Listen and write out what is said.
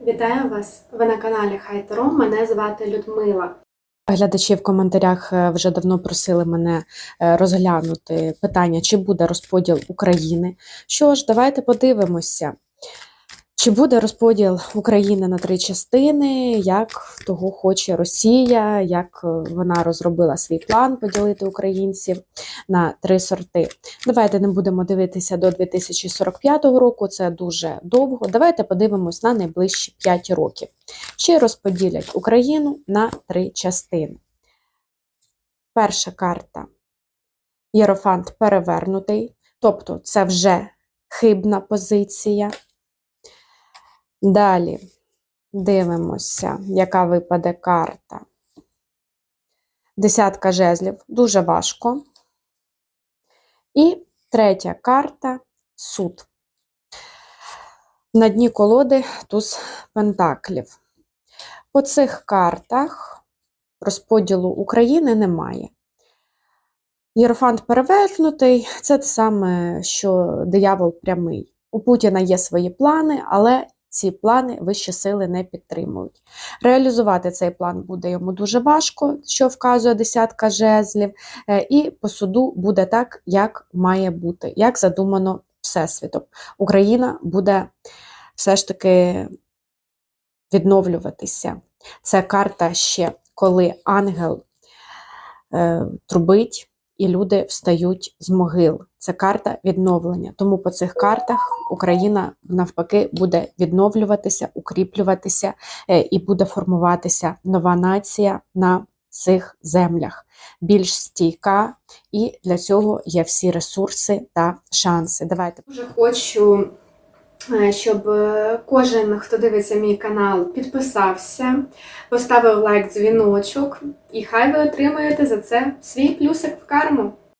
Вітаю вас! Ви на каналі Хайтеро. Мене звати Людмила. Глядачі в коментарях е, вже давно просили мене е, розглянути питання, чи буде розподіл України. Що ж, давайте подивимося, чи буде розподіл України на три частини, як того хоче Росія, як е, вона розробила свій план поділити українців на три сорти. Давайте не будемо дивитися до 2045 року, це дуже довго. Давайте подивимось на найближчі 5 років. Чи розподілять Україну на три частини. Перша карта Єрофант перевернутий, тобто це вже хибна позиція. Далі дивимося, яка випаде карта. Десятка жезлів дуже важко. І третя карта суд. На дні колоди туз пентаклів. По цих картах розподілу України немає. Єрофант перевернутий це те саме, що диявол прямий. У Путіна є свої плани, але ці плани вищі сили не підтримують. Реалізувати цей план буде йому дуже важко, що вказує десятка жезлів, е, і по суду буде так, як має бути, як задумано Всесвітом. Україна буде все ж таки відновлюватися. Це карта ще, коли ангел е, трубить і люди встають з могил. Це карта відновлення. Тому по цих картах Україна навпаки буде відновлюватися, укріплюватися е, і буде формуватися нова нація на цих землях, більш стійка, і для цього є всі ресурси та шанси. Давайте Дуже хочу, щоб е, кожен, хто дивиться мій канал, підписався, поставив лайк, дзвіночок, і хай ви отримаєте за це свій плюсик в карму.